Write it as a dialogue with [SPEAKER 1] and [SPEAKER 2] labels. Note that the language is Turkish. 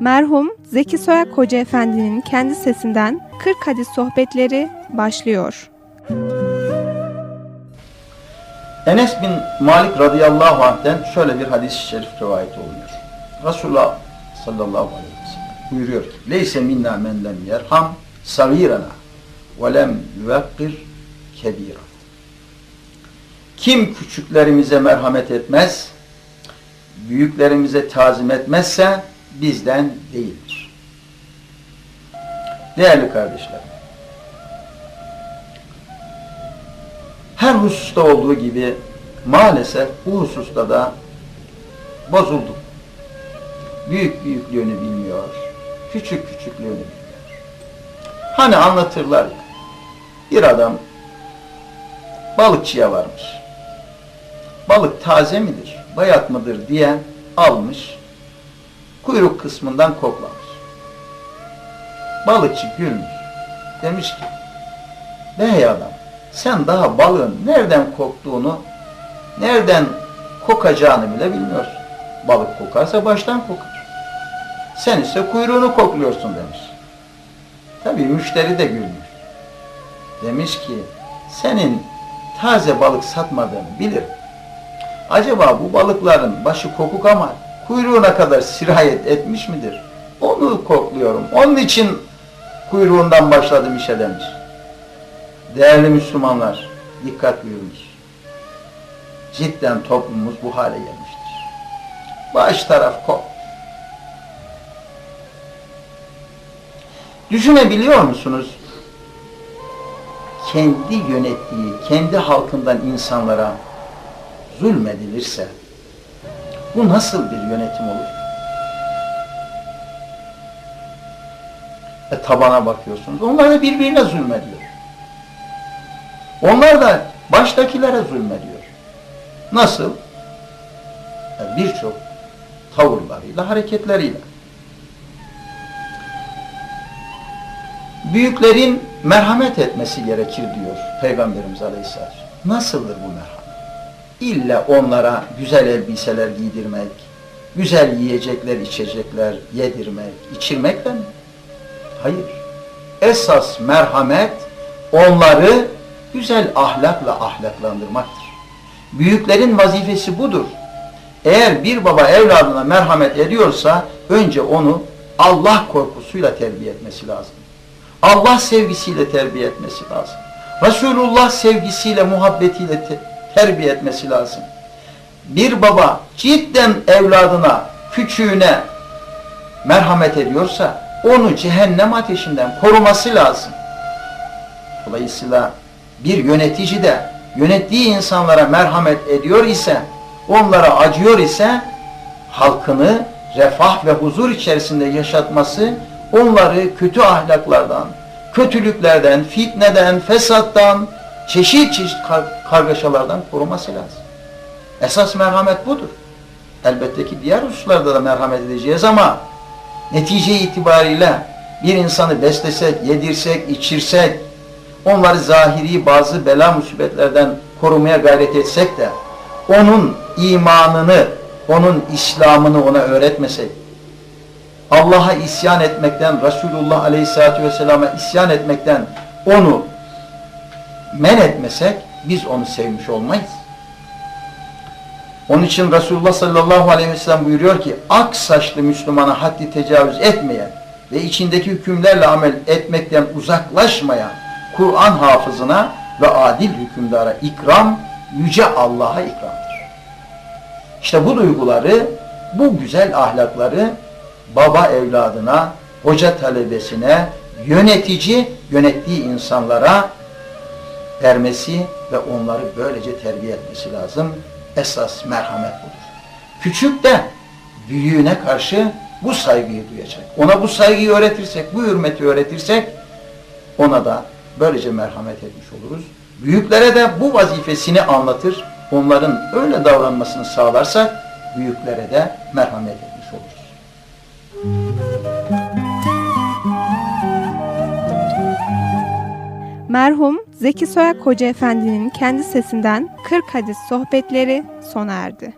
[SPEAKER 1] Merhum Zeki Soyak Hoca Efendi'nin kendi sesinden 40 hadis sohbetleri başlıyor.
[SPEAKER 2] Enes bin Malik radıyallahu anh'ten şöyle bir hadis-i şerif rivayet oluyor. Resulullah sallallahu aleyhi ve sellem buyuruyor ki Leyse minna men lem yerham sagirana ve lem yuvekkir kebira. Kim küçüklerimize merhamet etmez, büyüklerimize tazim etmezse bizden değildir. Değerli kardeşlerim, her hususta olduğu gibi maalesef bu hususta da bozulduk. Büyük büyüklüğünü bilmiyor, küçük küçüklüğünü bilmiyor. Hani anlatırlar ya, bir adam balıkçıya varmış. Balık taze midir, bayat mıdır diye almış, kuyruk kısmından koklamış. Balıkçı gülmüş. Demiş ki, bey adam, sen daha balığın nereden koktuğunu, nereden kokacağını bile bilmiyorsun. Balık kokarsa baştan kokar. Sen ise kuyruğunu kokluyorsun demiş. Tabii müşteri de gülmüş. Demiş ki, senin taze balık satmadığını bilirim. Acaba bu balıkların başı kokuk ama kuyruğuna kadar sirayet etmiş midir? Onu kokluyorum. Onun için kuyruğundan başladım işe demiş. Değerli Müslümanlar, dikkat buyurunuz. Cidden toplumumuz bu hale gelmiştir. Baş taraf kok. Düşünebiliyor musunuz? Kendi yönettiği, kendi halkından insanlara zulmedilirse bu nasıl bir yönetim olur? E tabana bakıyorsunuz. Onlar da birbirine zulmediyor. Onlar da baştakilere zulmediyor. Nasıl? E Birçok tavırlarıyla, hareketleriyle. Büyüklerin merhamet etmesi gerekir diyor Peygamberimiz Aleyhisselam. Nasıldır bu merhamet? İlla onlara güzel elbiseler giydirmek, güzel yiyecekler, içecekler yedirmek, içirmekle mi? Hayır. Esas merhamet onları güzel ahlakla ahlaklandırmaktır. Büyüklerin vazifesi budur. Eğer bir baba evladına merhamet ediyorsa önce onu Allah korkusuyla terbiye etmesi lazım. Allah sevgisiyle terbiye etmesi lazım. Resulullah sevgisiyle, muhabbetiyle te terbiye etmesi lazım. Bir baba cidden evladına, küçüğüne merhamet ediyorsa onu cehennem ateşinden koruması lazım. Dolayısıyla bir yönetici de yönettiği insanlara merhamet ediyor ise, onlara acıyor ise halkını refah ve huzur içerisinde yaşatması onları kötü ahlaklardan, kötülüklerden, fitneden, fesattan, çeşit çeşit kar kargaşalardan koruması lazım. Esas merhamet budur. Elbette ki diğer hususlarda da merhamet edeceğiz ama netice itibariyle bir insanı beslesek, yedirsek, içirsek, onları zahiri bazı bela musibetlerden korumaya gayret etsek de onun imanını, onun İslam'ını ona öğretmesek, Allah'a isyan etmekten, Resulullah Aleyhisselatü Vesselam'a isyan etmekten onu men etmesek biz onu sevmiş olmayız. Onun için Resulullah sallallahu aleyhi ve sellem buyuruyor ki ak saçlı Müslümana haddi tecavüz etmeyen ve içindeki hükümlerle amel etmekten uzaklaşmayan Kur'an hafızına ve adil hükümdara ikram yüce Allah'a ikramdır. İşte bu duyguları, bu güzel ahlakları baba evladına, hoca talebesine, yönetici yönettiği insanlara vermesi ve onları böylece terbiye etmesi lazım. Esas merhamet budur. Küçük de büyüğüne karşı bu saygıyı duyacak. Ona bu saygıyı öğretirsek, bu hürmeti öğretirsek ona da böylece merhamet etmiş oluruz. Büyüklere de bu vazifesini anlatır. Onların öyle davranmasını sağlarsak büyüklere de merhamet etmiş oluruz.
[SPEAKER 1] Merhum Zeki Soyak Hoca Efendi'nin kendi sesinden 40 hadis sohbetleri sona erdi.